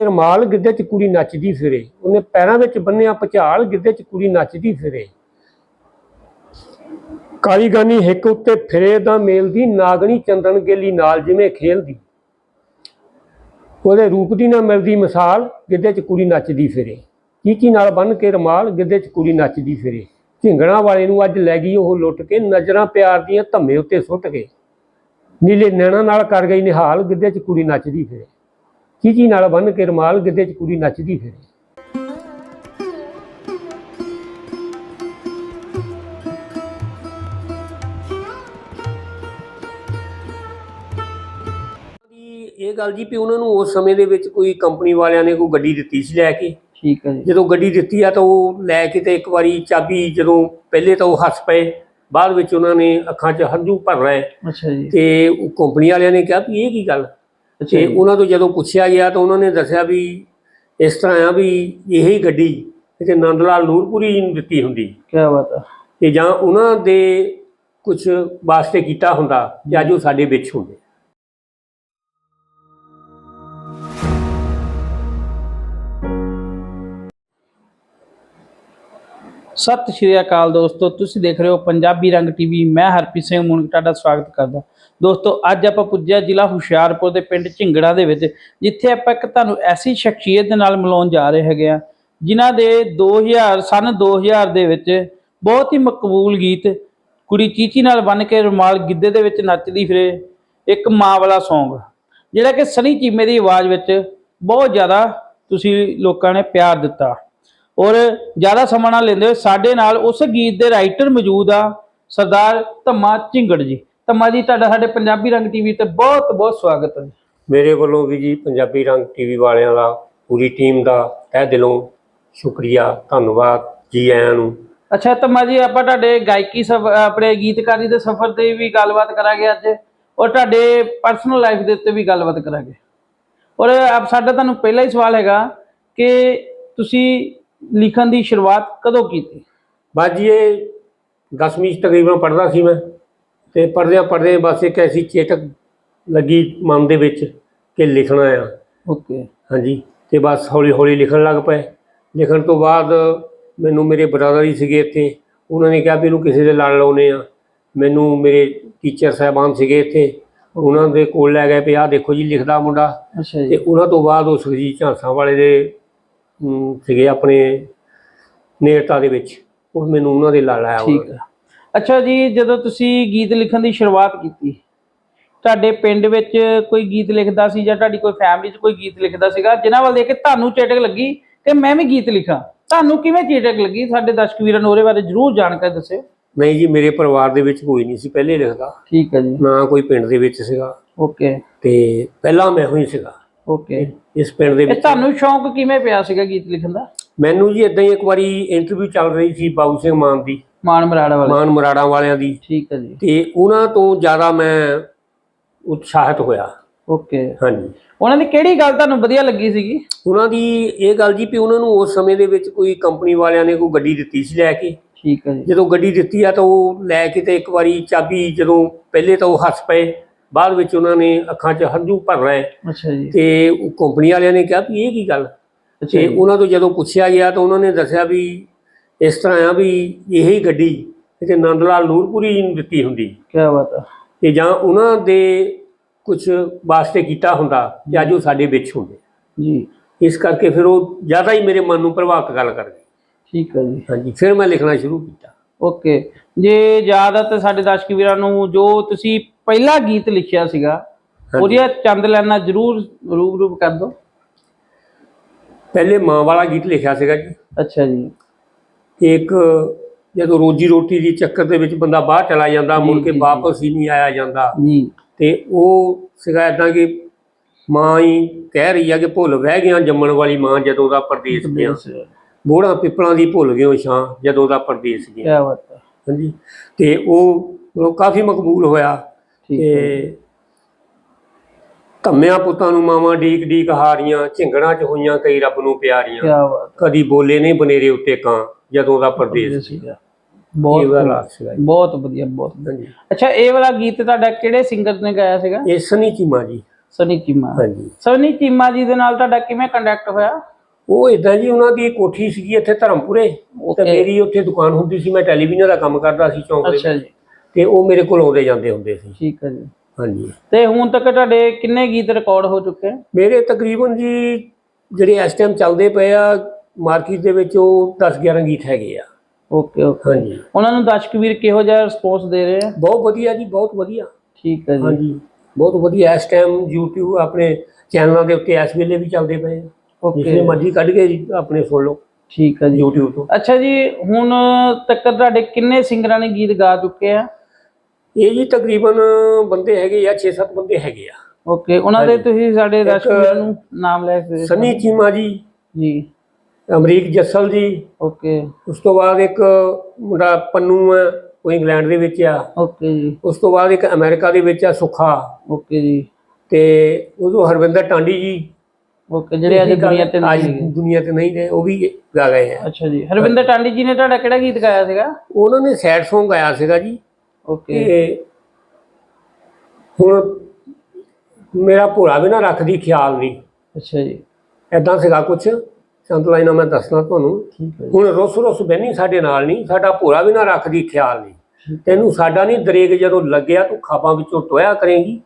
ਰਮਾਲ ਗਿੱਧੇ 'ਚ ਕੁੜੀ ਨੱਚਦੀ ਫਿਰੇ। ਉਹਨੇ ਪੈਰਾਂ ਵਿੱਚ ਬੰਨਿਆ ਪਚਾਲ, ਗਿੱਧੇ 'ਚ ਕੁੜੀ ਨੱਚਦੀ ਫਿਰੇ। ਕਾਲੀ ਗਾਨੀ ਹਿੱਕ ਉੱਤੇ ਫਿਰੇ ਦਾ ਮੇਲ ਦੀ ਨਾਗਣੀ ਚੰਦਨ ਗੇਲੀ ਨਾਲ ਜਿਵੇਂ ਖੇਲਦੀ। ਉਹਦੇ ਰੂਪ ਦੀ ਨਾ ਮਿਲਦੀ ਮਿਸਾਲ, ਗਿੱਧੇ 'ਚ ਕੁੜੀ ਨੱਚਦੀ ਫਿਰੇ। ਚੀਚੀ ਨਾਲ ਬੰਨ ਕੇ ਰਮਾਲ, ਗਿੱਧੇ 'ਚ ਕੁੜੀ ਨੱਚਦੀ ਫਿਰੇ। ਝਿੰਗਣਾ ਵਾਲੇ ਨੂੰ ਅੱਜ ਲੈ ਗਈ ਉਹ ਲੁੱਟ ਕੇ, ਨਜ਼ਰਾਂ ਪਿਆਰ ਦੀਆਂ ਧੰਮੇ ਉੱਤੇ ਸੁੱਟ ਕੇ। ਨੀਲੇ ਨੈਣਾ ਨਾਲ ਕਰ ਗਈ ਨਿਹਾਲ, ਗਿੱਧੇ 'ਚ ਕੁੜੀ ਨੱਚਦੀ ਫਿਰੇ। ਚੀਚੀ ਨਾਲ ਬੰਨ ਕੇ ਰਮਾਲ ਗਿੱਧੇ 'ਚ ਕੁੜੀ ਨੱਚਦੀ ਫਿਰੇ। ਦੀ ਇਹ ਗੱਲ ਜੀ ਵੀ ਉਹਨਾਂ ਨੂੰ ਉਸ ਸਮੇਂ ਦੇ ਵਿੱਚ ਕੋਈ ਕੰਪਨੀ ਵਾਲਿਆਂ ਨੇ ਕੋਈ ਗੱਡੀ ਦਿੱਤੀ ਸੀ ਲੈ ਕੇ? ਠੀਕ ਹੈ ਜੀ। ਜਦੋਂ ਗੱਡੀ ਦਿੱਤੀ ਆ ਤਾਂ ਉਹ ਲੈ ਕੇ ਤੇ ਇੱਕ ਵਾਰੀ ਚਾਬੀ ਜਦੋਂ ਪਹਿਲੇ ਤਾਂ ਉਹ ਹੱਸ ਪਏ ਬਾਅਦ ਵਿੱਚ ਉਹਨਾਂ ਨੇ ਅੱਖਾਂ 'ਚ ਹੰਝੂ ਭਰ ਰਹੇ। ਅੱਛਾ ਜੀ। ਤੇ ਉਹ ਕੰਪਨੀ ਵਾਲਿਆਂ ਨੇ ਕਿਹਾ ਵੀ ਇਹ ਕੀ ਗੱਲ? ਤੇ ਉਹਨਾਂ ਤੋਂ ਜਦੋਂ ਪੁੱਛਿਆ ਗਿਆ ਤਾਂ ਉਹਨਾਂ ਨੇ ਦੱਸਿਆ ਵੀ ਇਸ ਤਰ੍ਹਾਂ ਆ ਵੀ ਇਹੀ ਗੱਡੀ ਤੇ ਨੰਦ ਲਾਲ ਨੂਰਪੁਰੀ ਨੂੰ ਦਿੱਤੀ ਹੁੰਦੀ। ਕੀ ਬਾਤ ਹੈ ਤੇ ਜਾਂ ਉਹਨਾਂ ਦੇ ਕੁਝ ਵਾਸਤੇ ਕੀਤਾ ਹੁੰਦਾ ਜਾਂ ਜੋ ਸਾਡੇ ਵਿੱਚ ਹੁੰਦੇ। ਸਤਿ ਸ਼੍ਰੀ ਅਕਾਲ ਦੋਸਤੋ, ਤੁਸੀਂ ਦੇਖ ਰਹੇ ਹੋ ਪੰਜਾਬੀ ਰੰਗ ਟੀਵੀ। ਮੈਂ ਹਰਪ੍ਰੀਤ ਸਿੰਘ ਮੁਨਕ, ਤੁਹਾਡਾ ਸਵਾਗਤ ਕਰਦਾ। ਦੋਸਤੋ, ਅੱਜ ਆਪਾਂ ਪੁੱਜਿਆ ਜ਼ਿਲ੍ਹਾ ਹੁਸ਼ਿਆਰਪੁਰ ਦੇ ਪਿੰਡ ਝਿੰਗੜਾ ਦੇ ਵਿੱਚ, ਜਿੱਥੇ ਆਪਾਂ ਇੱਕ ਤੁਹਾਨੂੰ ਐਸੀ ਸ਼ਖਸੀਅਤ ਦੇ ਨਾਲ ਮਿਲਾਉਣ ਜਾ ਰਹੇ ਹੈਗੇ ਆ ਜਿਨ੍ਹਾਂ ਦੇ 2000 ਸਨ 2000 ਦੇ ਵਿੱਚ ਬਹੁਤ ਹੀ ਮਕਬੂਲ ਗੀਤ ਕੁੜੀ ਚੀਚੀ ਨਾਲ ਬਨ ਕੇ ਰੁਮਾਲ ਗਿੱਧੇ ਦੇ ਵਿੱਚ ਨੱਚਦੀ ਫਿਰੇ, ਇੱਕ ਮਾਂ ਵਾਲਾ ਸੌਂਗ ਜਿਹੜਾ ਕਿ ਸਨੀ ਚੀਮੇ ਦੀ ਆਵਾਜ਼ ਵਿੱਚ ਬਹੁਤ ਜ਼ਿਆਦਾ ਤੁਸੀਂ ਲੋਕਾਂ ਨੇ ਪਿਆਰ ਦਿੱਤਾ। ਔਰ ਜ਼ਿਆਦਾ ਸਮਾਂ ਨਾ ਲੈਂਦੇ ਹੋਏ ਸਾਡੇ ਨਾਲ ਉਸ ਗੀਤ ਦੇ ਰਾਈਟਰ ਮੌਜੂਦ ਆ ਸਰਦਾਰ ਧੰਮਾ ਝਿੰਗੜ ਜੀ। ਧੰਮਾ ਜੀ ਤੁਹਾਡਾ ਸਾਡੇ ਪੰਜਾਬੀ ਰੰਗ ਟੀਵੀ ਤੇ ਬਹੁਤ ਬਹੁਤ ਸਵਾਗਤ ਹੈ ਮੇਰੇ ਵੱਲੋਂ ਵੀ ਜੀ ਪੰਜਾਬੀ ਰੰਗ ਟੀਵੀ ਵਾਲਿਆਂ ਦਾ ਪੂਰੀ ਟੀਮ ਦਾ ਤਹਿ ਦਿਲੋਂ ਸ਼ੁਕਰੀਆ ਧੰਨਵਾਦ ਜੀ ਆਇਆਂ ਨੂੰ। ਅੱਛਾ ਧੰਮਾ ਜੀ ਆਪਾਂ ਤੁਹਾਡੇ ਗਾਇਕੀ ਆਪਣੇ ਗੀਤਕਾਰੀ ਦੇ ਸਫ਼ਰ ਤੇ ਵੀ ਗੱਲਬਾਤ ਕਰਾਂਗੇ ਅੱਜ ਔਰ ਤੁਹਾਡੇ ਪਰਸਨਲ ਲਾਈਫ ਦੇ ਉੱਤੇ ਵੀ ਗੱਲਬਾਤ ਕਰਾਂਗੇ। ਔਰ ਆਪ ਸਾਡਾ ਤੁਹਾਨੂੰ ਪਹਿਲਾ ਹੀ ਸਵਾਲ ਹੈਗਾ ਕਿ ਤੁਸੀਂ ਲਿਖਣ ਦੀ ਸ਼ੁਰੂਆਤ ਕਦੋਂ ਕੀਤੀ? ਬਸ ਜੀ ਇਹ 10ਵੀਂ 'ਚ ਤਕਰੀਬਨ ਪੜ੍ਹਦਾ ਸੀ ਮੈਂ ਤੇ ਪੜ੍ਹਦਿਆਂ ਪੜ੍ਹਦੇ ਬਸ ਇੱਕ ਐਸੀ ਚੇਟਕ ਲੱਗੀ ਮਨ ਦੇ ਵਿੱਚ ਕਿ ਲਿਖਣਾ ਆ। ਓਕੇ। ਹਾਂਜੀ ਤੇ ਬਸ ਹੌਲੀ ਹੌਲੀ ਲਿਖਣ ਲੱਗ ਪਏ। ਲਿਖਣ ਤੋਂ ਬਾਅਦ ਮੈਨੂੰ ਮੇਰੇ ਬ੍ਰਦਰ ਹੀ ਸੀਗੇ ਇੱਥੇ। ਉਹਨਾਂ ਨੇ ਕਿਹਾ ਵੀ ਇਹਨੂੰ ਕਿਸੇ ਦੇ ਲੜ ਲਾਉਨੇ ਆ। ਮੈਨੂੰ ਮੇਰੇ ਟੀਚਰ ਸਾਹਿਬਾਨ ਸੀਗੇ ਇੱਥੇ। ਉਹਨਾਂ ਦੇ ਕੋਲ ਲੈ ਗਏ ਵੀ ਆਹ ਦੇਖੋ ਜੀ ਲਿਖਦਾ ਮੁੰਡਾ। ਅੱਛਾ ਤੇ ਜੀ ਉਹਨਾਂ ਤੋਂ ਬਾਅਦ ਉਹ ਸੁਖਜੀਤ ਝਾਂਸਾ ਵਾਲੇ ਦੇ ਸੀਗੇ ਆਪਣੇ ਨੇੜਤਾ ਦੇ ਵਿੱਚ। ਉਹ ਮੈਨੂੰ ਉਹਨਾਂ ਦੇ ਲੜ ਆਇਆ ਠੀਕ ਹੈ ਅੱਛਾ ਜੀ ਜਦੋਂ ਤੁਸੀਂ ਗੀਤ ਲਿਖਣ ਦੀ ਸ਼ੁਰੂਆਤ ਕੀਤੀ ਤੁਹਾਡੇ ਪਿੰਡ ਵਿੱਚ ਕੋਈ ਗੀਤ ਲਿਖਦਾ ਸੀ ਜਾਂ ਤੁਹਾਡੀ ਕੋਈ ਫੈਮਿਲੀ 'ਚ ਕੋਈ ਗੀਤ ਲਿਖਦਾ ਸੀਗਾ ਜਿਨ੍ਹਾਂ ਵੱਲ ਦੇਖ ਕੇ ਤੁਹਾਨੂੰ ਚੇਟਕ ਲੱਗੀ ਕਿ ਮੈਂ ਵੀ ਗੀਤ ਲਿਖਾਂ? ਤੁਹਾਨੂੰ ਕਿਵੇਂ ਚੇਟਕ ਲੱਗੀ? ਸਾਡੇ ਦਰਸ਼ਕ ਵੀਰਾਂ ਨੂੰ ਉਹਦੇ ਬਾਰੇ ਜ਼ਰੂਰ ਜਾਣਕਾਰੀ ਦੱਸਿਓ। ਨਹੀਂ ਜੀ ਮੇਰੇ ਪਰਿਵਾਰ ਦੇ ਵਿੱਚ ਕੋਈ ਨਹੀਂ ਸੀ ਪਹਿਲੇ ਲਿਖਦਾ। ਠੀਕ ਹੈ ਜੀ। ਨਾ ਕੋਈ ਪਿੰਡ ਦੇ ਵਿੱਚ ਸੀਗਾ। ਓਕੇ ਤੇ ਪਹਿਲਾਂ ਮੈਂ ਹੀ ਸੀਗਾ। ਓਕੇ ਇਸ ਪਿੰਡ ਦੇ ਇਹ ਵਿੱਚ। ਤੁਹਾਨੂੰ ਸ਼ੌਂਕ ਕਿਵੇਂ ਪਿਆ ਸੀਗਾ ਗੀਤ ਲਿਖਣ ਦਾ? ਮੈਨੂੰ ਜੀ ਇਦਾਂ ਹੀ ਇੱਕ ਵਾਰੀ ਇੰਟਰਵਿਊ ਚੱਲ ਰਹੀ ਸੀ ਬਾਬੂ ਸਿੰਘ ਮਾਨ ਦੀ। ਮਾਨ ਮਰਾੜਾ ਵਾਲਾ। ਮਾਨ ਮਰਾੜਾ ਵਾਲਿਆਂ ਦੀ। ਠੀਕ ਹੈ ਜੀ। ਤੇ ਉਹਨਾਂ ਤੋਂ ਜ਼ਿਆਦਾ ਮੈਂ ਉਤਸ਼ਾਹਿਤ ਹੋਇਆ। ਓਕੇ ਹਾਂਜੀ। ਉਹਨਾਂ ਦੀ ਕਿਹੜੀ ਗੱਲ ਤੁਹਾਨੂੰ ਵਧੀਆ ਲੱਗੀ ਸੀਗੀ? ਉਹਨਾਂ ਦੀ ਇਹ ਗੱਲ ਜੀ ਵੀ ਉਹਨਾਂ ਨੂੰ ਉਸ ਸਮੇਂ ਦੇ ਵਿੱਚ ਕੋਈ ਕੰਪਨੀ ਵਾਲਿਆਂ ਨੇ ਕੋਈ ਗੱਡੀ ਦਿੱਤੀ ਸੀ ਲੈ ਕੇ। ਠੀਕ ਹੈ ਜੀ। ਜਦੋਂ ਗੱਡੀ ਦਿੱਤੀ ਆ ਤਾਂ ਉਹ ਲੈ ਕੇ ਤੇ ਇੱਕ ਵਾਰੀ ਚਾਬੀ ਜਦੋਂ ਪਹਿਲੇ ਤਾਂ ਉਹ ਹੱਸ ਪਏ। ਬਾਅਦ ਵਿੱਚ ਉਹਨਾਂ ਨੇ ਅੱਖਾਂ 'ਚ ਹੰਝੂ ਭਰ ਰਹੇ ਅੱਛਾ ਜੀ। ਤੇ ਉਹ ਕੰਪਨੀ ਵਾਲਿਆਂ ਨੇ ਕਿਹਾ ਵੀ ਇਹ ਕੀ ਗੱਲ? ਅੱਛਾ ਤੇ ਉਹਨਾਂ ਤੋਂ ਜਦੋਂ ਪੁੱਛਿਆ ਗਿਆ ਤਾਂ ਉਹਨਾਂ ਨੇ ਦੱਸਿਆ ਵੀ ਇਸ ਤਰ੍ਹਾਂ ਆ ਵੀ ਇਹੀ ਗੱਡੀ ਤੇ ਨੰਦ ਲਾਲ ਨੂਰਪੁਰੀ ਨੂੰ ਦਿੱਤੀ ਹੁੰਦੀ। ਕੀ ਬਾਤ ਹੈ ਤੇ ਜਾਂ ਉਹਨਾਂ ਦੇ ਕੁਝ ਵਾਸਤੇ ਕੀਤਾ ਹੁੰਦਾ ਜਾਂ ਜੋ ਸਾਡੇ ਵਿੱਚ ਹੁੰਦੇ। ਜੀ। ਇਸ ਕਰਕੇ ਫਿਰ ਉਹ ਜ਼ਿਆਦਾ ਹੀ ਮੇਰੇ ਮਨ ਨੂੰ ਪ੍ਰਭਾਵਿਤ ਗੱਲ ਕਰ ਗਈ ਠੀਕ ਹੈ ਜੀ। ਹਾਂਜੀ ਫਿਰ ਮੈਂ ਲਿਖਣਾ ਸ਼ੁਰੂ ਕੀਤਾ। ਓਕੇ। ਜੇ ਆ ਤਾਂ ਸਾਡੇ ਦਰਸ਼ਕ ਵੀਰਾਂ ਨੂੰ ਜੋ ਤੁਸੀਂ ਪਹਿਲਾ ਗੀਤ ਲਿਖਿਆ ਸੀਗਾ। ਉਹਦੀਆਂ ਚੰਦ ਲਾਈਨਾਂ ਜ਼ਰੂਰ ਰੂਪ ਰੂਪ ਕਰ ਦਿਓ ਪਹਿਲੇ ਮਾਂ ਵਾਲਾ ਗੀਤ ਲਿਖਿਆ ਸੀਗਾ ਜੀ। ਅੱਛਾ ਜੀ। ਇੱਕ ਜਦੋਂ ਰੋਜੀ ਰੋਟੀ ਦੀ ਚੱਕਰ ਦੇ ਵਿੱਚ ਬੰਦਾ ਬਾਹਰ ਚਲਾ ਜਾਂਦਾ ਮੁੜ ਕੇ। ਵਾਪਸ ਹੀ ਨਹੀਂ ਆਇਆ ਜਾਂਦਾ। ਜੀ। ਤੇ ਉਹ ਸੀਗਾ ਇਦਾਂ ਕਿ ਮਾਂ ਹੀ ਕਹਿ ਰਹੀ ਆ ਕਿ ਭੁੱਲ ਵਹਿ ਗਿਆ ਜੰਮਣ ਵਾਲੀ ਮਾਂ ਜਦੋਂ ਦਾ ਪਰਦੇਸ ਗਿਆ ਕੀ ਬੋੜਾ ਪਿੱਪਲਾਂ ਦੀ ਭੁੱਲ ਗਿਓ ਛਾਂ ਜਦੋਂ ਦਾ ਪਰਦੇਸ ਗਿਆ। ਬਾਤ ਹੈ। ਹਾਂਜੀ। ਤੇ ਉਹ ਕਾਫੀ ਮਕਬੂਲ ਹੋਇਆ। ਤੇ ਧੰਮਿਆਂ ਪੁੱਤਾਂ ਨੂੰ ਮਾਵਾਂ ਡੀਕ ਡੀਕ ਹਾਰੀਆਂ ਝਿੰਗੜਾਂ 'ਚ ਹੋਈਆਂ ਕਈ ਰੱਬ ਨੂੰ ਪਿਆਰੀਆਂ। ਬਾਤ ਕਦੀ ਬੋਲੇ ਨਹੀਂ ਬਨੇਰੇ ਉੱਤੇ ਕਾਂ ਜਦੋਂ ਦਾ ਪਰਦੇਸ ਸੀਗਾ। ਬਹੁਤ ਵਾਲਾ ਸੀਗਾ ਜੀ। ਬਹੁਤ ਵਧੀਆ ਬਹੁਤ ਵਧੀਆ। ਹਾਂਜੀ। ਅੱਛਾ ਇਹ ਵਾਲਾ ਗੀਤ ਤੁਹਾਡਾ ਕਿਹੜੇ ਸਿੰਗਰ ਨੇ ਗਾਇਆ ਸੀਗਾ? ਇਹ ਸਨੀ ਚੀਮਾ ਜੀ। ਸਨੀ ਚੀਮਾ। ਹਾਂਜੀ। ਸਨੀ ਚੀਮਾ ਜੀ ਦੇ ਨਾਲ ਤੁਹਾਡਾ ਕਿਵੇਂ ਕੰਟੈਕਟ ਹੋਇਆ? ਉਹ ਇਦਾਂ ਜੀ ਉਹਨਾਂ ਦੀ ਕੋਠੀ ਸੀਗੀ ਇੱਥੇ ਧਰਮਪੁਰੇ। ਤੇ Okay. ਮੇਰੀ ਉੱਥੇ ਦੁਕਾਨ ਹੁੰਦੀ ਸੀ ਮੈਂ ਟੈਲੀਵਿਜ਼ਨ ਦਾ ਕੰਮ ਕਰਦਾ ਸੀ ਚੌਂਕ ਦੇ ਅੱਛਾ ਜੀ। ਤੇ ਉਹ ਮੇਰੇ ਕੋਲ ਆਉਂਦੇ ਜਾਂਦੇ ਹੁੰਦੇ ਸੀ। ਠੀਕ ਹੈ ਜੀ। ਹਾਂਜੀ। ਤੇ ਹੁਣ ਤੱਕ ਤੁਹਾਡੇ ਕਿੰਨੇ ਗੀਤ ਰਿਕਾਰਡ ਹੋ ਚੁੱਕੇ? ਮੇਰੇ ਤਕਰੀਬਨ ਜੀ ਜਿਹੜੇ ਇਸ ਟਾਈਮ ਚੱਲਦੇ ਪਏ ਆ ਮਾਰਕੀਟ ਦੇ ਵਿੱਚ ਉਹ 10 11 ਗੀਤ ਹੈਗੇ ਆ। ਓਕੇ ਓਕੇ ਹਾਂਜੀ। ਉਹਨਾਂ ਨੂੰ ਦਰਸ਼ਕ ਵੀਰ ਕਿਹੋ ਜਿਹਾ ਰਿਸਪੌਂਸ ਦੇ ਰਹੇ ਆ? ਬਹੁਤ ਵਧੀਆ ਜੀ ਬਹੁਤ ਵਧੀਆ। ਠੀਕ ਹੈ ਜੀ। ਹਾਂਜੀ। ਬਹੁਤ ਵਧੀਆ ਇਸ ਟਾਈਮ YouTube ਆਪਣੇ ਚੈਨਲਾਂ ਦੇ ਉੱਤੇ ਇਸ ਵੇਲੇ ਵੀ ਚੱਲਦੇ ਪਏ ਆ। ਜਿਸਨੇ ਓਕੇ ਮਰਜ਼ੀ ਕੱਢ ਕੇ ਜੀ ਆਪਣੇ ਸੁਣ ਲਓ। ਠੀਕ ਹੈ ਜੀ। YouTube ਤੋਂ। ਅੱਛਾ ਜੀ ਹੁਣ ਤੱਕ ਤੁਹਾਡੇ ਕਿੰਨੇ ਸਿੰਗਰਾਂ ਨੇ ਗੀਤ ਗਾ ਚੁੱਕੇ ਆ? ਇਹ ਜੀ ਤਕਰੀਬਨ ਬੰਦੇ ਹੈਗੇ ਆ 6-7 ਬੰਦੇ ਹੈਗੇ ਆ। ਓਕੇ ਉਹਨਾਂ ਦੇ। ਤੁਸੀਂ ਸਾਡੇ ਦਰਸ਼ਕ ਨੂੰ ਨਾਮ ਲੈ ਸਕਦੇ ਸਨੀ ਚੀਮਾ ਜੀ ਜੀ। ਅਮਰੀਕ ਜੱਸਲ ਜੀ। ਓਕੇ। ਉਸ ਤੋਂ ਬਾਅਦ ਇੱਕ ਮੁੰਡਾ ਪੰਨੂ ਆ ਉਹ ਇੰਗਲੈਂਡ ਦੇ ਵਿੱਚ ਆ। ਓਕੇ ਜੀ। ਉਸ ਤੋਂ ਬਾਅਦ ਇੱਕ ਅਮਰੀਕਾ ਦੇ ਵਿੱਚ ਆ ਸੁੱਖਾ। ਓਕੇ ਜੀ। ਤੇ ਉਦੋਂ ਹਰਵਿੰਦਰ ਟਾਂਡੀ ਜੀ। ਓਕੇ ਜਿਹੜੇ ਅੱਜ ਦੁਨੀਆ ਤੇ ਨਹੀਂ ਹੈਗੇ। ਦੁਨੀਆ ਤੇ ਨਹੀਂ ਨੇ ਉਹ ਵੀ ਗਾ ਗਏ ਆ। ਅੱਛਾ ਜੀ। ਹਰਵਿੰਦਰ ਟਾਂਡੀ ਜੀ ਨੇ ਤੁਹਾਡਾ ਕਿਹੜਾ ਗੀਤ ਗਾਇਆ ਸੀਗਾ? ਉਹਨਾਂ ਨੇ ਸੈਡ Song ਗਾਇਆ ਸੀਗਾ ਜੀ। ਓਕੇ ਤੇ ਹੁਣ ਮੇਰਾ ਭੋਲਾ ਵੀ ਨਾ ਰੱਖਦੀ ਖਿਆਲ ਨਹੀਂ। ਅੱਛਾ ਜੀ। ਐਦਾਂ ਸੀਗਾ ਕੁਛ। ਸੰਤ ਲਾਈਨਾਂ ਮੈਂ ਦੱਸਣਾ ਤੁਹਾਨੂੰ। ਠੀਕ ਹੈ ਹੁਣ ਰੁੱਸ ਰੁੱਸ ਬਹਿਨੀ ਸਾਡੇ ਨਾਲ ਨਹੀਂ। ਸਾਡਾ ਭੋਲਾ ਵੀ ਨਾ ਰੱਖਦੀ ਖਿਆਲ ਨਹੀਂ। ਤੈਨੂੰ ਸਾਡਾ ਨਹੀਂ ਦਰੇਗ ਜਦੋਂ ਲੱਗਿਆ ਤੂੰ ਖਾਬਾਂ ਵਿੱਚੋਂ ਟੋਇਆ ਕਰੇਂਗੀ।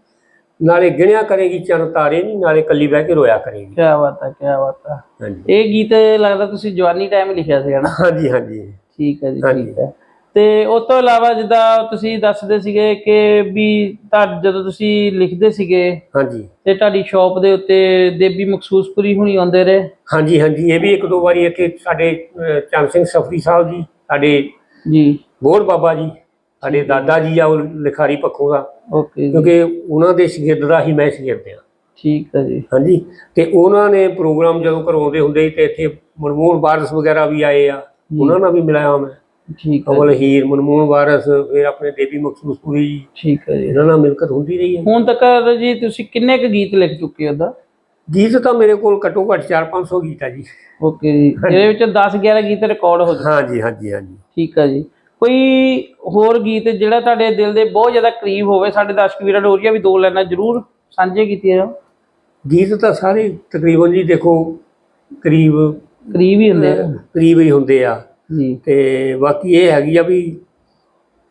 ਨਾਲੇ ਗਿਣਿਆ ਕਰੇਗੀ ਚੰਨ ਤਾਰੇ ਨਹੀਂ ਨਾਲੇ ਕੱਲੀ ਬਹਿ ਕੇ ਰੋਇਆ ਕਰੇਗੀ। ਕੀ ਬਾਤ ਹੈ ਕੀ ਬਾਤ ਹੈ ਹਾਂਜੀ। ਇਹ ਗੀਤ ਲੱਗਦਾ ਤੁਸੀਂ ਜਵਾਨੀ ਟਾਈਮ ਲਿਖਿਆ ਸੀਗਾ ਨਾ। ਹਾਂਜੀ ਹਾਂਜੀ। ਠੀਕ ਹੈ ਜੀ ਹਾਂਜੀ। ਠੀਕ ਹੈ। ਤੇ ਉਸ ਤੋਂ ਇਲਾਵਾ ਜਿੱਦਾਂ ਤੁਸੀਂ ਦੱਸਦੇ ਸੀਗੇ ਕਿ ਵੀ ਤਾਂ ਜਦੋਂ ਤੁਸੀਂ ਲਿਖਦੇ ਸੀਗੇ ਹਾਂਜੀ। ਤੇ ਤੁਹਾਡੀ ਸ਼ਾਪ ਦੇ ਉੱਤੇ ਦੇਬੀ ਮਖਸੂਸਪੁਰੀ ਹੁਣੀ ਆਉਂਦੇ ਰਹੇ। ਹਾਂਜੀ ਹਾਂਜੀ ਇਹ ਵੀ ਇੱਕ ਦੋ ਵਾਰੀ ਇੱਥੇ ਸਾਡੇ ਚੰਦ ਸਿੰਘ ਸਫਰੀ ਸਾਹਿਬ ਜੀ ਸਾਡੇ ਜੀ। ਬੋੜ ਬਾਬਾ ਜੀ ਸਾਡੇ ਦਾਦਾ ਜੀ ਆ ਉਹ ਲਿਖਾਰੀ ਪੱਖੋਂ ਦਾ। ਓਕੇ ਕਿਉਂਕਿ ਉਹਨਾਂ ਦੇ ਸ਼ਗਿਰਦ ਦਾ ਹੀ ਮੈਂ ਸ਼ਗਿਰਦ ਆ ਠੀਕ ਹੈ ਜੀ। ਹਾਂਜੀ ਤੇ ਉਹਨਾਂ ਨੇ ਪ੍ਰੋਗਰਾਮ ਜਦੋਂ ਕਰਵਾਉਂਦੇ ਹੁੰਦੇ ਸੀ ਤੇ ਇੱਥੇ ਮਨਮੋਹਨ ਵਾਰਸ ਵਗੈਰਾ ਵੀ ਆਏ ਆ ਉਹਨਾਂ ਨਾਲ ਵੀ ਮਿਲਾਇਆ ਮੈਂ। ਠੀਕ ਹੈ ਕਮਲ ਹੀਰ ਮਨਮੋਹਨ ਵਾਰਸ ਫਿਰ ਆਪਣੇ ਦੇਵੀ ਮਖਸੂਸਪੁਰੀ ਜੀ। ਠੀਕ ਹੈ ਜੀ। ਇਹਨਾਂ ਨਾਲ ਮਿਲਕਤ ਹੁੰਦੀ ਰਹੀ ਹੈ ਹੁਣ ਤੱਕ ਜੀ ਤੁਸੀਂ ਕਿੰਨੇ ਕੁ ਗੀਤ ਲਿਖ ਚੁੱਕੇ ਹੋ ਉਹਦਾ ਗੀਤ ਤਾਂ ਮੇਰੇ ਕੋਲ ਘੱਟੋ ਘੱਟ 4-500 ਗੀਤ ਆ ਜੀ। ਓਕੇ ਜੀ। ਇਹਦੇ ਵਿੱਚ 10 11 ਗੀਤ ਰਿਕਾਰਡ ਹੋ ਚੁੱਕੇ ਹਾਂਜੀ ਹਾਂਜੀ ਹਾਂਜੀ। ਠੀਕ ਹੈ ਜੀ। ਕੋਈ ਹੋਰ ਗੀਤ ਜਿਹੜਾ ਤੁਹਾਡੇ ਦਿਲ ਦੇ ਬਹੁਤ ਜ਼ਿਆਦਾ ਕਰੀਬ ਹੋਵੇ ਸਾਡੇ ਦਰਸ਼ਕ ਵੀਰਾਂ ਨੂੰ ਵੀ ਦੋ ਲਾਈਨਾਂ ਜ਼ਰੂਰ ਸਾਂਝੇ ਕੀਤੀਆਂ ਜਾਣ। ਗੀਤ ਤਾਂ ਸਾਰੇ ਤਕਰੀਬਨ ਜੀ ਦੇਖੋ ਕਰੀਬ ਕਰੀਬ ਹੀ ਹੁੰਦੇ ਆ। ਕਰੀਬ ਹੀ ਹੁੰਦੇ ਆ। ਜੀ। ਤੇ ਬਾਕੀ ਇਹ ਹੈਗੀ ਆ ਵੀ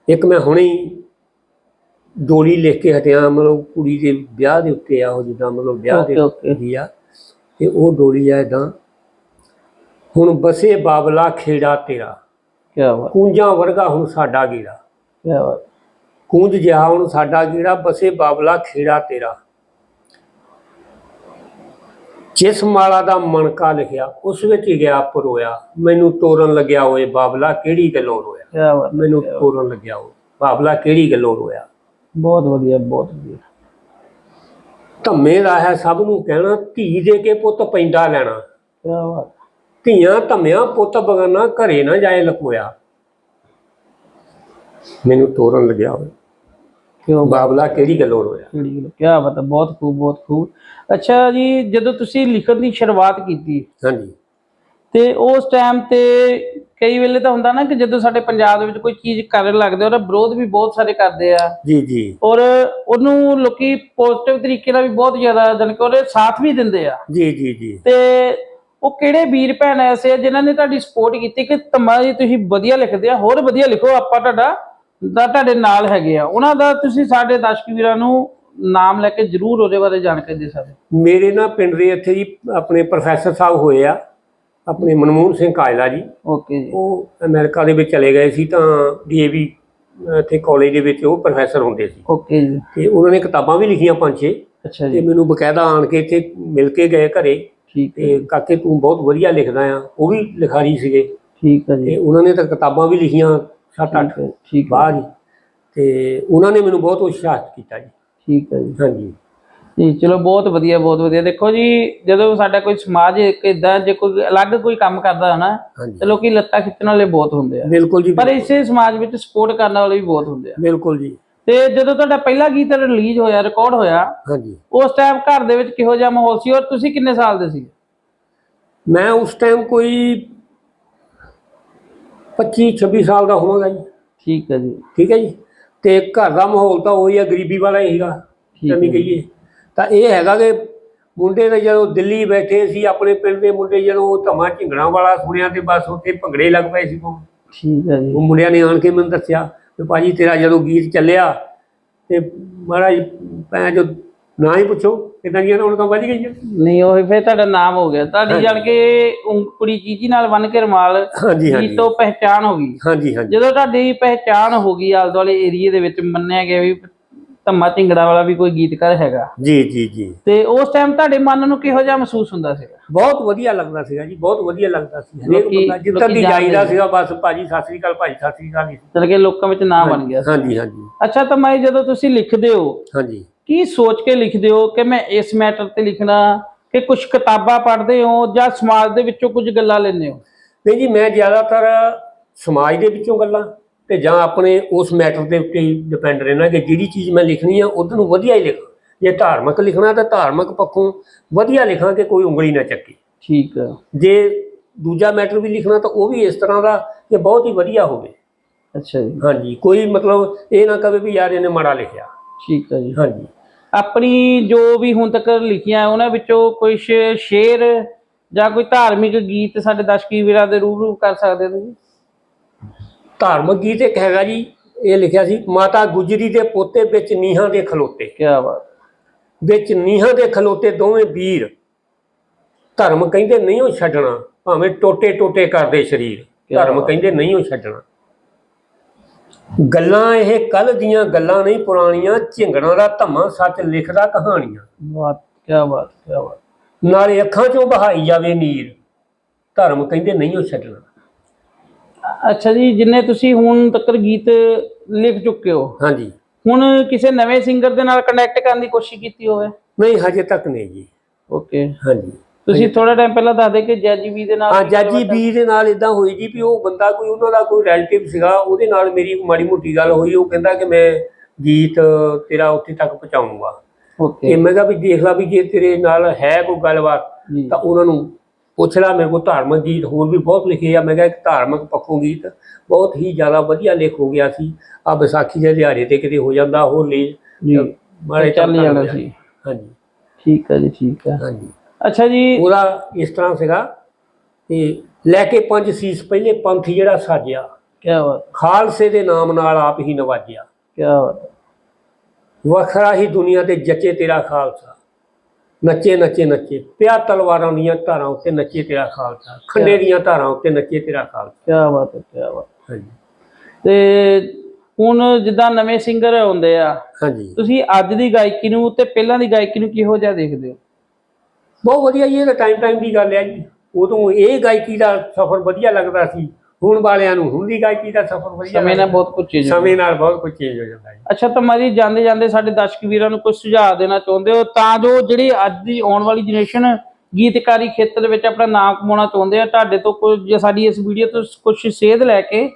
ਇੱਕ ਮੈਂ ਹੁਣੇ ਹੀ ਡੋਲੀ ਲਿਖ ਕੇ ਹਟਿਆ ਮਤਲਬ ਕੁੜੀ ਦੇ ਵਿਆਹ ਦੇ ਉੱਤੇ ਆ ਉਹ ਜਿੱਦਾਂ ਮਤਲਬ ਵਿਆਹ ਦੇ ਹੁੰਦੀ ਆ ਤੇ ਉਹ ਡੋਲੀ ਆ ਇਦਾਂ ਹੁਣ ਬਸੇ ਬਾਬਲਾ ਖੇੜਾ ਤੇਰਾ। ਕੀ ਬਾਤ। ਕੂੰਜਾਂ ਵਰਗਾ ਹੁਣ ਸਾਡਾ ਗੇੜਾ। ਕੀ ਬਾਤ। ਕੂੰਜ ਜਿਹਾ ਹੁਣ ਸਾਡਾ ਗੇੜਾ ਬਸੇ ਬਾਬਲਾ ਖੇੜਾ ਤੇਰਾ। ਜਿਸ ਮਾਲਾ ਦਾ ਮਣਕਾ ਲਿਖਿਆ ਉਸ ਵਿੱਚ ਹੀ ਗਿਆ ਪਰੋਇਆ ਮੈਨੂੰ ਤੋਰਨ ਲੱਗਿਆ ਓਏ ਬਾਬਲਾ ਕਿਹੜੀ ਗੱਲੋਂ ਰੋਇਆ? ਮੈਨੂੰ ਤੋਰਨ ਲੱਗਿਆ ਉਹ ਬਾਬਲਾ ਕਿਹੜੀ ਗੱਲੋਂ ਰੋਇਆ? ਬਹੁਤ ਵਧੀਆ ਬਹੁਤ ਵਧੀਆ। ਧੰਮੇ ਦਾ ਹੈ ਸਭ ਨੂੰ ਕਹਿਣਾ ਧੀ ਦੇ ਕੇ ਪੁੱਤ ਪੈਂਦਾ ਲੈਣਾ। ਕੀ ਬਾਤ ਧੀਆਂ ਧੰਮਿਆਂ ਪੁੱਤ ਬਗਾਨਾ ਘਰੇ ਨਾ ਜਾਏ ਲਕੋਇਆ। ਮੈਨੂੰ ਤੋਰਨ ਲੱਗਿਆ ਓਏ। ਕਿਉਂ? ਬਾਬਲਾ ਕਿਹੜੀ ਗੱਲੋਂ ਰੋਇਆ ਕਿਹੜੀ ਗੱਲ? ਕੀ ਬਾਤ ਹੈ ਬਹੁਤ ਖੂਬ ਬਹੁਤ ਖੂਬ। ਅੱਛਾ ਜੀ ਜਦੋਂ ਤੁਸੀਂ ਲਿਖਣ ਦੀ ਸ਼ੁਰੂਆਤ ਕੀਤੀ ਹਾਂਜੀ। ਤੇ ਉਸ ਟਾਈਮ ਤੇ ਕਈ ਵੇਲੇ ਤਾਂ ਹੁੰਦਾ ਨਾ ਕਿ ਜਦੋਂ ਸਾਡੇ ਪੰਜਾਬ ਦੇ ਵਿੱਚ ਕੋਈ ਚੀਜ਼ ਕਰਨ ਲੱਗਦੇ ਉਹਦਾ ਵਿਰੋਧ ਵੀ ਬਹੁਤ ਸਾਰੇ ਕਰਦੇ ਆ। ਜੀ ਜੀ। ਔਰ ਉਹਨੂੰ ਲੋਕੀ ਪੋਜ਼ਿਟਿਵ ਤਰੀਕੇ ਨਾਲ ਵੀ ਬਹੁਤ ਜ਼ਿਆਦਾ ਜਾਣੀ ਕਿ ਉਹਦੇ ਸਾਥ ਵੀ ਦਿੰਦੇ ਆ। ਜੀ ਜੀ ਜੀ। ਤੇ ਉਹ ਕਿਹੜੇ ਵੀਰ ਭੈਣ ਐਸੇ ਆ ਜਿਨ੍ਹਾਂ ਨੇ ਤੁਹਾਡੀ ਸਪੋਰਟ ਕੀਤੀ ਕਿ ਤਮਾ ਜੀ ਤੁਸੀਂ ਵਧੀਆ ਲਿਖਦੇ ਆ ਹੋਰ ਵਧੀਆ ਲਿਖੋ ਆਪਾਂ ਤੁਹਾਡਾ ਦਾ ਤੁਹਾਡੇ ਨਾਲ ਹੈਗੇ ਆ। ਉਹਨਾਂ ਦਾ ਤੁਸੀਂ ਸਾਡੇ ਦਰਸ਼ਕ ਵੀਰਾਂ ਨੂੰ ਨਾਮ ਲੈ ਕੇ ਜਰੂਰ ਉਹਦੇ ਬਾਰੇ ਜਾਣਕਾਰੀ ਦੇ ਸਕਦੇ ਮੇਰੇ ਨਾਲ ਪਿੰਡ ਦੇ ਇੱਥੇ ਜੀ ਆਪਣੇ ਪ੍ਰੋਫੈਸਰ ਸਾਹਿਬ ਹੋਏ ਆ ਆਪਣੇ ਮਨਮੋਹਨ ਸਿੰਘ ਕਾਇਲਾ ਜੀ। ਓਕੇ ਜੀ। ਉਹ ਅਮਰੀਕਾ ਦੇ ਵਿੱਚ ਚਲੇ ਗਏ ਸੀ ਤਾਂ ਡੀਏਵੀ ਇੱਥੇ ਕਾਲਜ ਦੇ ਵਿੱਚ ਉਹ ਪ੍ਰੋਫੈਸਰ ਹੁੰਦੇ ਸੀ। ਓਕੇ ਜੀ। ਤੇ ਉਹਨਾਂ ਨੇ ਕਿਤਾਬਾਂ ਵੀ ਲਿਖੀਆਂ ਪੰਜ ਛੇ। ਅੱਛਾ ਤੇ ਜੀ ਮੈਨੂੰ ਬਕਾਇਦਾ ਆਣ ਕੇ ਇੱਥੇ ਮਿਲ ਕੇ ਗਏ ਘਰੇ। ਠੀਕ ਤੇ ਕਾਕੇ ਤੂੰ ਬਹੁਤ ਵਧੀਆ ਲਿਖਦਾ ਆ। ਉਹ ਵੀ ਲਿਖਾਰੀ ਸੀਗੇ। ਠੀਕ ਹੈ ਜੀ। ਤੇ ਉਹਨਾਂ ਨੇ ਤਾਂ ਕਿਤਾਬਾਂ ਵੀ ਲਿਖੀਆਂ ਠੀਕ ਹੈ ਠੀਕ ਹੈ। ਬਾਅਦ ਹੀ ਤੇ ਉਹਨਾਂ ਨੇ ਮੈਨੂੰ ਬਹੁਤ ਉਤਸ਼ਾਹਿਤ ਕੀਤਾ ਜੀ। ਠੀਕ ਹੈ ਜੀ। ਹਾਂਜੀ। ਜੀ ਚਲੋ ਬਹੁਤ ਵਧੀਆ ਬਹੁਤ ਵਧੀਆ। ਦੇਖੋ ਜੀ ਜਦੋਂ ਸਾਡਾ ਕੋਈ ਸਮਾਜ ਇੱਕ ਇਦਾਂ ਜੇ ਕੋਈ ਅਲੱਗ ਕੋਈ ਕੰਮ ਕਰਦਾ ਹੈ ਨਾ ਹਾਂਜੀ। ਤੇ ਲੋਕੀ ਲੱਤਾਂ ਖਿੱਚਣ ਵਾਲੇ ਬਹੁਤ ਹੁੰਦੇ ਆ। ਬਿਲਕੁਲ ਜੀ ਪਰ ਇਸੇ ਸਮਾਜ ਵਿੱਚ ਸਪੋਰਟ ਕਰਨ ਵਾਲੇ ਵੀ ਬਹੁਤ ਹੁੰਦੇ ਆ। ਬਿਲਕੁਲ ਜੀ। ਤੇ ਜਦੋਂ ਤੁਹਾਡਾ ਪਹਿਲਾ ਗੀਤ ਰਿਲੀਜ਼ ਹੋਇਆ ਰਿਕਾਰਡ ਹੋਇਆ ਹਾਂਜੀ। ਉਸ ਟਾਈਮ ਘਰ ਦੇ ਵਿੱਚ ਕਿਹੋ ਜਿਹਾ ਮਾਹੌਲ ਸੀ ਔਰ ਤੁਸੀਂ ਕਿੰਨੇ ਸਾਲ ਦੇ ਸੀ ਮੈਂ ਉਸ ਟਾਈਮ ਕੋਈ 25 26 ਸਾਲ ਦਾ ਹੋਵਾਂਗਾ ਜੀ। ਠੀਕ ਹੈ ਜੀ। ਠੀਕ ਹੈ ਜੀ? ਤੇ ਘਰ ਦਾ ਮਾਹੌਲ ਤਾਂ ਉਹੀ ਆ ਗਰੀਬੀ ਵਾਲਾ ਹੀ ਸੀਗਾ ਠੀਕ ਐਵੇਂ ਹੈ। ਕਹੀਏ। ਤਾਂ ਇਹ ਹੈਗਾ ਕਿ ਮੁੰਡੇ ਨੇ ਜਦੋਂ ਦਿੱਲੀ ਬੈਠੇ ਸੀ ਆਪਣੇ ਪਿੰਡ ਦੇ ਮੁੰਡੇ ਜਦੋਂ ਉਹ ਧਮਾ ਝਿੰਗੜਾਂ ਵਾਲਾ ਸੁਣਿਆ ਤੇ ਬਸ ਉੱਥੇ ਭੰਗੜੇ ਲੱਗ ਪਏ ਸੀ ਉਹ ਠੀਕ ਹੈ ਜੀ। ਉਹ ਮੁੰਡਿਆਂ ਨੇ ਆਣ ਕੇ ਮੈਨੂੰ ਦੱਸਿਆ ਕਿ ਭਾਜੀ ਤੇਰਾ ਜਦੋਂ ਗੀਤ ਚੱਲਿਆ ਤੇ ਮਹਾਰਾਜ ਭੈਣ ਜੋ ਨਾ ਹੀ ਪੁੱਛੋ ਕਿਦਾਂ ਦੀਆਂ ਰੌਣਕਾਂ ਵੱਜ ਗਈਆਂ। ਨਹੀਂ ਉਹ ਫਿਰ ਤੁਹਾਡਾ ਨਾਮ ਹੋ ਗਿਆ। ਤੁਹਾਡੀ ਜਾਣ ਕੇ ਉਂਗ- ਕੁੜੀ ਚੀਜੀ ਨਾਲ ਬੰਨ ਕੇ ਰਮਾਲ ਹਾਂਜੀ ਹਾਂਜੀ। ਤੋਂ ਪਹਿਚਾਣ ਹੋ ਗਈ। ਹਾਂਜੀ ਹਾਂਜੀ। ਜਦੋਂ ਤੁਹਾਡੀ ਪਹਿਚਾਣ ਹੋ ਗਈ ਆਲੇ ਦੁਆਲੇ ਏਰੀਏ ਦੇ ਵਿੱਚ ਮੰਨਿਆ ਗਿਆ ਵੀ ਧੰਮਾ ਝਿੰਗੜਾ ਵਾਲਾ ਵੀ ਕੋਈ ਗੀਤਕਾਰ ਹੈਗਾ। ਜੀ ਜੀ ਜੀ। ਤੇ ਉਸ ਟਾਈਮ ਤੁਹਾਡੇ ਮਨ ਨੂੰ ਕਿਹੋ ਜਿਹਾ ਮਹਿਸੂਸ ਹੁੰਦਾ ਸੀਗਾ? ਬਹੁਤ ਵਧੀਆ ਲੱਗਦਾ ਸੀਗਾ ਜੀ ਬਹੁਤ ਵਧੀਆ ਲੱਗਦਾ ਸੀ। ਹਰੇਕ ਬੰਦਾ ਜਿੱਦਾਂ ਦੀ ਜਾਈਦਾ। ਸੀਗਾ ਬਸ ਭਾਜੀ ਸਤਿ ਸ੍ਰੀ ਅਕਾਲ ਭਾਜੀ ਸਤਿ ਸ੍ਰੀ ਅਕਾਲ। ਸੀ। ਚਲ ਕੇ ਲੋਕਾਂ ਵਿੱਚ ਨਾਮ ਬਣ ਗਿਆ ਸੀ। ਹਾਂਜੀ ਹਾਂਜੀ। ਅੱਛਾ ਤਾਂ ਮੈਂ ਜਦੋਂ ਤੁਸੀਂ ਲਿਖਦੇ ਹੋ ਹਾਂਜੀ। ਕੀ ਸੋਚ ਕੇ ਲਿਖਦੇ ਹੋ ਕਿ ਮੈਂ ਇਸ ਮੈਟਰ ਤੇ ਲਿਖਣਾ ਕਿ ਕੁਝ ਕਿਤਾਬਾਂ ਪੜ੍ਹਦੇ ਹੋ ਜਾਂ ਸਮਾਜ ਦੇ ਵਿੱਚੋਂ ਕੁਝ ਗੱਲਾਂ ਲੈਂਦੇ ਹੋ? ਨਹੀਂ ਜੀ ਮੈਂ ਜ਼ਿਆਦਾਤਰ ਸਮਾਜ ਦੇ ਵਿੱਚੋਂ ਗੱਲਾਂ ਤੇ ਜਾਂ ਆਪਣੇ ਉਸ ਮੈਟਰ ਦੇ ਉੱਤੇ ਡਿਪੈਂਡ ਰਹਿਣਾ ਕਿ ਜਿਹੜੀ ਚੀਜ਼ ਮੈਂ ਲਿਖਣੀ ਆ ਉਹਦੇ ਨੂੰ ਵਧੀਆ ਹੀ ਲਿਖਾਂ। ਜੇ ਧਾਰਮਿਕ ਲਿਖਣਾ ਤਾਂ ਧਾਰਮਿਕ ਪੱਖੋਂ ਵਧੀਆ ਲਿਖਾਂ ਕਿ ਕੋਈ ਉਂਗਲੀ ਨਾ ਚੱਕੇ। ਠੀਕ ਹੈ ਜੇ ਦੂਜਾ ਮੈਟਰ ਵੀ ਲਿਖਣਾ ਤਾਂ ਉਹ ਵੀ ਇਸ ਤਰ੍ਹਾਂ ਦਾ ਕਿ ਬਹੁਤ ਹੀ ਵਧੀਆ ਹੋਵੇ। ਅੱਛਾ ਜੀ। ਹਾਂਜੀ ਕੋਈ ਮਤਲਬ ਇਹ ਨਾ ਕਵੇ ਵੀ ਯਾਰ ਇਹਨੇ ਮਾੜਾ ਲਿਖਿਆ। ਠੀਕ ਹੈ ਜੀ। ਹਾਂਜੀ। ਆਪਣੀ ਜੋ ਵੀ ਹੁਣ ਤੱਕ ਲਿਖੀਆਂ ਉਹਨਾਂ ਵਿੱਚੋਂ ਕੋਈ ਸ਼ੇਰ ਜਾਂ ਕੋਈ ਧਾਰਮਿਕ ਗੀਤ ਸਾਡੇ ਦਰਸ਼ਕੀ ਵੀਰਾਂ ਦੇ ਰੂਬਰੂ ਕਰ ਸਕਦੇ ਹੋ ਤੁਸੀਂ? ਧਾਰਮਿਕ ਗੀਤ ਇੱਕ ਹੈਗਾ ਜੀ ਇਹ ਲਿਖਿਆ ਸੀ ਮਾਤਾ ਗੁਜਰੀ ਦੇ ਪੋਤੇ ਵਿੱਚ ਨੀਹਾਂ ਦੇ ਖਲੋਤੇ। ਕੀ ਬਾਤ। ਵਿੱਚ ਨੀਹਾਂ ਦੇ ਖਲੋਤੇ ਦੋਵੇਂ ਵੀਰ। ਧਰਮ ਕਹਿੰਦੇ ਨਹੀਂ ਉਹ ਛੱਡਣਾ ਭਾਵੇਂ ਟੋਟੇ ਟੋਟੇ ਕਰਦੇ ਸਰੀਰ। ਧਰਮ। ਕਹਿੰਦੇ ਨਹੀਂ ਉਹ ਛੱਡਣਾ। ਗੱਲਾਂ ਇਹ ਕੱਲ ਦੀਆਂ ਗੱਲਾਂ ਨਹੀਂ ਪੁਰਾਣੀਆਂ ਝਿੰਗੜਾਂ ਦਾ ਧੰਮਾ ਸੱਚ ਲਿਖਦਾ ਕਹਾਣੀਆਂ। ਬਾਤ ਕੀ ਬਾਤ ਕੀ ਬਾਤ। ਨਾਲੇ ਅੱਖਾਂ ਚੋਂ ਬਹਾਈ ਜਾਵੇ ਨੀਰ ਧਰਮ ਕਹਿੰਦੇ ਨਹੀਂ ਉਹ ਛੱਡਣਾ। ਅੱਛਾ ਜੀ ਜਿੰਨੇ ਤੁਸੀਂ ਹੁਣ ਤੱਕ ਗੀਤ ਲਿਖ ਚੁੱਕੇ ਹੋ ਹਾਂਜੀ। ਹੁਣ ਕਿਸੇ ਨਵੇਂ ਸਿੰਗਰ ਦੇ ਨਾਲ ਕਨੈਕਟ ਕਰਨ ਦੀ ਕੋਸ਼ਿਸ਼ ਕੀਤੀ ਹੋਵੇ? ਨਹੀਂ ਹਜੇ ਤੱਕ ਨਹੀਂ ਜੀ। ਓਕੇ ਹਾਂਜੀ। ਤੁਸੀਂ ਥੋੜਾ ਟਾਈਮ ਪਹਿਲਾਂ ਦੱਸਦੇ ਕਿ ਜੈਜੀ ਵੀ ਦੇ ਨਾਲ ਹਾਂ ਜਾਜੀ ਬੀ ਦੇ ਨਾਲ ਇਦਾਂ ਹੋਈ ਜੀ ਵੀ ਉਹ ਬੰਦਾ ਕੋਈ ਉਹਨਾਂ ਦਾ ਕੋਈ ਰਿਲੇਟਿਵ ਸੀਗਾ ਉਹਦੇ ਨਾਲ ਮੇਰੀ ਮਾੜੀ ਮੋਟੀ ਗੱਲ ਹੋਈ ਉਹ ਕਹਿੰਦਾ ਕਿ ਮੈਂ ਗੀਤ ਤੇਰਾ ਉੱਥੇ ਤੱਕ ਪਹੁੰਚਾਉਂਗਾ। ਓਕੇ ਮੈਂ ਕਿਹਾ ਵੀ ਦੇਖ ਲਾ ਵੀ ਜੇ ਤੇਰੇ ਨਾਲ ਹੈ ਕੋਈ ਗੱਲਬਾਤ ਤਾਂ ਉਹਨਾਂ ਨੂੰ ਪੁੱਛ ਲਾ ਮੇਰੇ ਕੋਲ ਧਾਰਮਿਕ ਗੀਤ ਹੋਰ ਵੀ ਬਹੁਤ ਲਿਖੇ ਆ। ਮੈਂ ਕਿਹਾ ਇੱਕ ਧਾਰਮਿਕ ਪੱਖੋਂ ਗੀਤ ਬਹੁਤ ਹੀ ਜ਼ਿਆਦਾ ਵਧੀਆ ਲਿਖ ਹੋ ਗਿਆ ਸੀ। ਆ ਵਿਸਾਖੀ ਦੇ ਦਿਹਾੜੇ ਤੇ ਕਿਤੇ ਹੋ ਜਾਂਦਾ ਉਹ ਲੈ ਜੀ। ਮਾਰੇ ਚੱਲ ਜਾਣਾ ਸੀ ਹਾਂਜੀ। ਠੀਕ ਹੈ ਜੀ ਠੀਕ ਹੈ ਹਾਂਜੀ। ਅੱਛਾ ਜੀ। ਉਹਦਾ ਇਸ ਤਰ੍ਹਾਂ ਸੀਗਾ ਤੇ ਲੈ ਕੇ ਪੰਜ ਸੀਸ ਪਹਿਲੇ ਪੰਥ ਜਿਹੜਾ ਸਾਜਿਆ। ਕੀ ਬਾਤ। ਖਾਲਸੇ ਦੇ ਨਾਮ ਨਾਲ ਆਪ ਹੀ ਨਵਾਜਿਆ। ਕੀ ਬਾਤ। ਵੱਖਰਾ ਹੀ ਦੁਨੀਆ ਤੇ ਜੱਚੇ ਤੇਰਾ ਖਾਲਸਾ। ਨੱਚੇ ਨੱਚੇ ਨੱਚੇ। ਪਿਆ ਤਲਵਾਰਾਂ ਦੀਆਂ ਧਾਰਾਂ ਉੱਤੇ ਨੱਚੇ ਤੇਰਾ ਖਾਲਸਾ। ਖੰਡੇ ਦੀਆਂ ਧਾਰਾਂ ਉੱਤੇ ਨੱਚੇ ਤੇਰਾ ਖਾਲਸਾ। ਕੀ ਬਾਤ ਹੈ ਕੀ ਬਾਤ। ਹਾਂਜੀ। ਤੇ ਹੁਣ ਜਿੱਦਾਂ ਨਵੇਂ ਸਿੰਗਰ ਆਉਂਦੇ ਆ ਹਾਂਜੀ। ਤੁਸੀਂ ਅੱਜ ਦੀ ਗਾਇਕੀ ਨੂੰ ਤੇ ਪਹਿਲਾਂ ਦੀ ਗਾਇਕੀ ਨੂੰ ਕਿਹੋ ਜਿਹਾ ਦੇਖਦੇ ਹੋ? ਬਹੁਤ ਵਧੀਆ ਜੀ ਇਹ ਤਾਂ ਟਾਈਮ ਟਾਈਮ ਦੀ ਗੱਲ ਹੈ ਜੀ। ਉਦੋਂ ਇਹ ਗਾਇਕੀ ਦਾ ਸਫ਼ਰ ਵਧੀਆ ਲੱਗਦਾ ਸੀ ਹੁਣ ਵਾਲਿਆਂ ਨੂੰ ਹੁਣ ਦੀ ਗਾਇਕੀ ਦਾ ਸਫ਼ਰ ਵਧੀਆ ਸਮੇਂ ਨਾਲ। ਬਹੁਤ ਕੁਝ ਚੇਂਜ ਸਮੇਂ ਨਾਲ ਬਹੁਤ ਕੁਝ ਚੇਂਜ ਹੋ ਜਾਂਦਾ ਹੈ ਅੱਛਾ ਤਾਂ ਮਾਰੀ ਜਾਂਦੇ ਜਾਂਦੇ ਸਾਡੇ ਦਰਸ਼ਕ ਵੀਰਾਂ ਨੂੰ ਕੁਝ ਸੁਝਾਅ ਦੇਣਾ ਚਾਹੁੰਦੇ ਹੋ? ਤਾਂ ਜੋ ਜਿਹੜੀ ਅੱਜ ਦੀ ਆਉਣ ਵਾਲੀ ਜਨਰੇਸ਼ਨ ਗੀਤਕਾਰੀ ਖੇਤਰ ਵਿੱਚ ਆਪਣਾ ਨਾਮ ਕਮਾਉਣਾ ਚਾਹੁੰਦੇ ਆ ਤੁਹਾਡੇ ਤੋਂ ਕੁਝ ਜਾਂ ਸਾਡੀ ਇਸ ਵੀਡੀਓ ਤੋਂ ਕੁਝ ਸੇਧ ਲੈ ਕੇ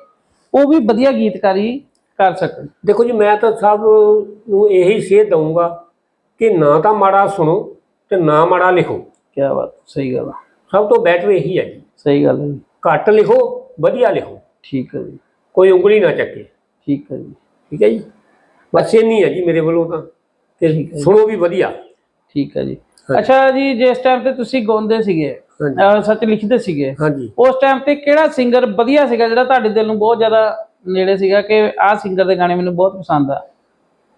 ਉਹ ਵੀ ਵਧੀਆ ਗੀਤਕਾਰੀ ਕਰ ਸਕਣ। ਦੇਖੋ ਜੀ ਮੈਂ ਤਾਂ ਸਭ ਨੂੰ ਇਹੀ ਸੇਧ ਦਊਂਗਾ ਕਿ ਨਾ ਤਾਂ ਮਾੜਾ ਸੁਣੋ ਤੇ ਨਾ ਮਾੜਾ ਲਿਖੋ। ਕੀ ਬਾਤ ਸਹੀ ਗੱਲ ਆ। ਸਭ ਤੋਂ ਬੈਟਰ ਇਹੀ ਹੈ ਜੀ। ਸਹੀ ਗੱਲ ਹੈ ਜੀ। ਘੱਟ ਲਿਖੋ ਵਧੀਆ ਲਿਖੋ। ਠੀਕ ਹੈ ਜੀ। ਕੋਈ ਉਂਗਲੀ ਨਾ ਚੱਕੇ। ਠੀਕ ਹੈ ਜੀ। ਠੀਕ ਹੈ ਜੀ? ਬਸ ਇੰਨੀ ਹੈ ਜੀ ਮੇਰੇ ਵੱਲੋਂ ਤਾਂ। ਠੀਕ ਹੈ ਕਿ ਜੀ। ਸੁਣੋ ਵੀ ਵਧੀਆ। ਠੀਕ ਹੈ ਜੀ। ਅੱਛਾ ਜੀ ਜਿਸ ਟਾਈਮ ਤੇ ਤੁਸੀਂ ਗਾਉਂਦੇ ਸੀਗੇ ਸੱਚ ਲਿਖਦੇ ਸੀਗੇ ਹਾਂਜੀ। ਉਸ ਟਾਈਮ ਤੇ ਕਿਹੜਾ ਸਿੰਗਰ ਵਧੀਆ ਸੀਗਾ ਜਿਹੜਾ ਤੁਹਾਡੇ ਦਿਲ ਨੂੰ ਬਹੁਤ ਜ਼ਿਆਦਾ ਨੇੜੇ ਸੀਗਾ ਕਿ ਆਹ ਸਿੰਗਰ ਦੇ ਗਾਣੇ ਮੈਨੂੰ ਬਹੁਤ ਪਸੰਦ ਆ?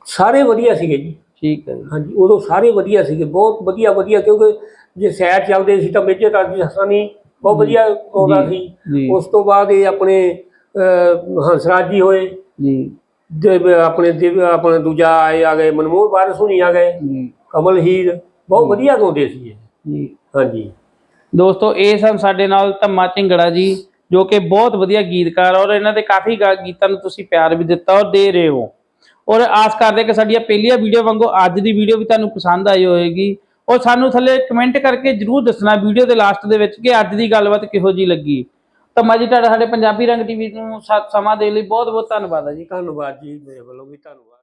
ਸਾਰੇ ਵਧੀਆ ਸੀਗੇ ਜੀ। ਠੀਕ ਹੈ ਜੀ। ਹਾਂਜੀ ਉਦੋਂ ਸਾਰੇ ਵਧੀਆ ਸੀਗੇ ਬਹੁਤ ਵਧੀਆ ਵਧੀਆ ਕਿਉਂਕਿ ਜੇ ਸੈਰ ਚੱਲਦੇ ਸੀ ਤਾਂ ਮੇਜਰ ਰਾਜੀ ਹਸਾਨੀ ਬਹੁਤ ਵਧੀਆ ਆਉਂਦਾ ਜੀ, ਸੀ। ਉਸ ਤੋਂ ਬਾਅਦ ਇਹ ਆਪਣੇ ਅਹ, ਹੰਸਰਾਜ ਜੀ ਹੋਏ। ਜੀ। ਦੇ ਆਪਣੇ ਦਿਵ ਆਪਣੇ ਦੂਜਾ ਆਏ ਆ ਗਏ ਮਨਮੋਹਨ ਵਾਰਿਸ ਹੁਣੀ ਆ ਗਏ ਜੀ। ਕਮਲ ਹੀਰ ਬਹੁਤ ਵਧੀਆ ਗਾਉਂਦੇ ਸੀ ਇਹ। ਜੀ। ਹਾਂਜੀ। ਦੋਸਤੋ ਇਹ ਸਨ ਸਾਡੇ ਨਾਲ ਧੰਮਾ ਝਿੰਗੜਾ ਜੀ ਜੋ ਕਿ ਬਹੁਤ ਵਧੀਆ ਗੀਤਕਾਰ ਔਰ ਇਹਨਾਂ ਦੇ ਕਾਫੀ ਗਾ- ਗੀਤਾਂ ਨੂੰ ਤੁਸੀਂ ਪਿਆਰ ਵੀ ਦਿੱਤਾ ਔਰ ਦੇ ਰਹੇ ਹੋ। ਔਰ ਆਸ ਕਰਦੇ ਕਿ ਸਾਡੀਆਂ ਪਹਿਲੀਆਂ ਵੀਡੀਓ ਵਾਂਗੂ ਅੱਜ ਦੀ ਵੀਡੀਓ ਵੀ ਤੁਹਾਨੂੰ ਪਸੰਦ ਆਈ ਹੋਵੇਗੀ ਔਰ ਸਾਨੂੰ ਥੱਲੇ ਕਮੈਂਟ ਕਰਕੇ ਜਰੂਰ ਦੱਸਣਾ ਵੀਡੀਓ ਦੇ ਲਾਸਟ ਦੇ ਵਿੱਚ ਕਿ ਅੱਜ ਦੀ ਗੱਲਬਾਤ ਕਿਹੋ ਜੀ ਲੱਗੀ। ਧੰਮਾ ਜੀ ਤੁਹਾਡਾ ਸਾਡੇ ਪੰਜਾਬੀ ਰੰਗ ਟੀਵੀ ਨੂੰ ਸ- ਸਮਾਂ ਦੇਣ ਲਈ ਬਹੁਤ ਬਹੁਤ ਧੰਨਵਾਦ ਹੈ ਜੀ। ਧੰਨਵਾਦ ਜੀ ਮੇਰੇ ਵੱਲੋਂ ਵੀ ਧੰਨਵਾਦ।